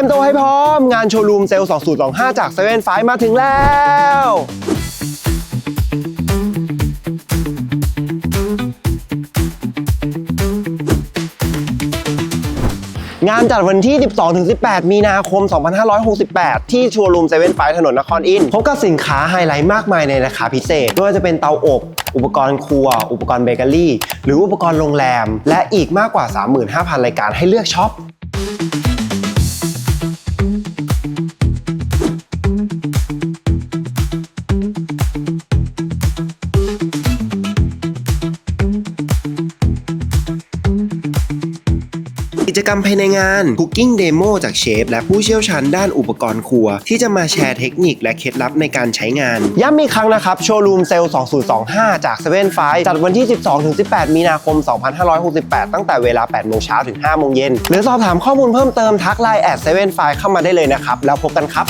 รียมตัวให้พร้อม งานโชว์รูมเซลล์2025 จาก7 5 5มาถึงแล้วงานจัดวันที่ 12-18 มีนาคม 2568 ที่โชว์รูมเซเว่นไฟถนนนครอินพบกับสินค้าไฮไลท์มากมายในราคาพิเศษไม่ว่าจะเป็นเตาอบ อุปกรณ์ครัว อุปกรณ์เบเกอรี่ หรืออุปกรณ์โรงแรม และอีกมากกว่า 35,000 รายการให้เลือกช็อป จกรรมภายในงาน Cooking Demo จากเชฟและผู้เชี่ยวชาญด้านอุปกรณ์ครัว ที่จะมาแชร์เทคนิคและเคล็ดลับในการใช้งาน ย้ำอีกครั้งนะครับ โชว์รูมเซลล์ 2025 จาก7 5 5จัดวันที่ 12-18 มีนาคม 2568 ตั้งแต่เวลา 8 โมงเช้าถึง 5 โมงเย็น หรือสอบถามข้อมูลเพิ่มเติมทักไลน์แอด7ฟเข้ามาได้เลยนะครับ แล้วพบกันครับ